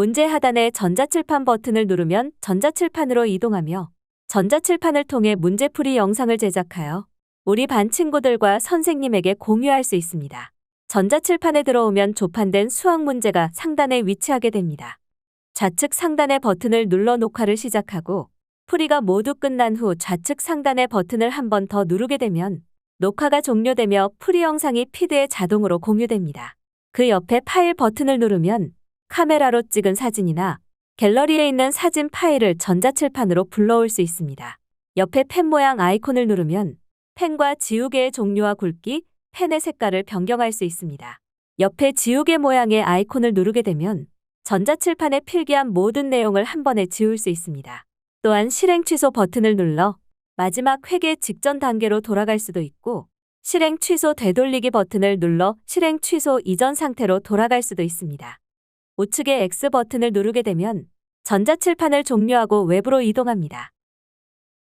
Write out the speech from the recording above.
문제 하단의 전자칠판 버튼을 누르면 전자칠판으로 이동하며 전자칠판을 통해 문제풀이 영상을 제작하여 우리 반 친구들과 선생님에게 공유할 수 있습니다. 전자칠판에 들어오면 조판된 수학 문제가 상단에 위치하게 됩니다. 좌측 상단의 버튼을 눌러 녹화를 시작하고 풀이가 모두 끝난 후 좌측 상단의 버튼을 한 번 더 누르게 되면 녹화가 종료되며 풀이 영상이 피드에 자동으로 공유됩니다. 그 옆에 파일 버튼을 누르면 카메라로 찍은 사진이나 갤러리에 있는 사진 파일을 전자칠판으로 불러올 수 있습니다. 옆에 펜 모양 아이콘을 누르면 펜과 지우개의 종류와 굵기, 펜의 색깔을 변경할 수 있습니다. 옆에 지우개 모양의 아이콘을 누르게 되면 전자칠판에 필기한 모든 내용을 한 번에 지울 수 있습니다. 또한 실행 취소 버튼을 눌러 마지막 회계 직전 단계로 돌아갈 수도 있고 실행 취소 되돌리기 버튼을 눌러 실행 취소 이전 상태로 돌아갈 수도 있습니다. 우측의 X 버튼을 누르게 되면 전자칠판을 종료하고 외부로 이동합니다.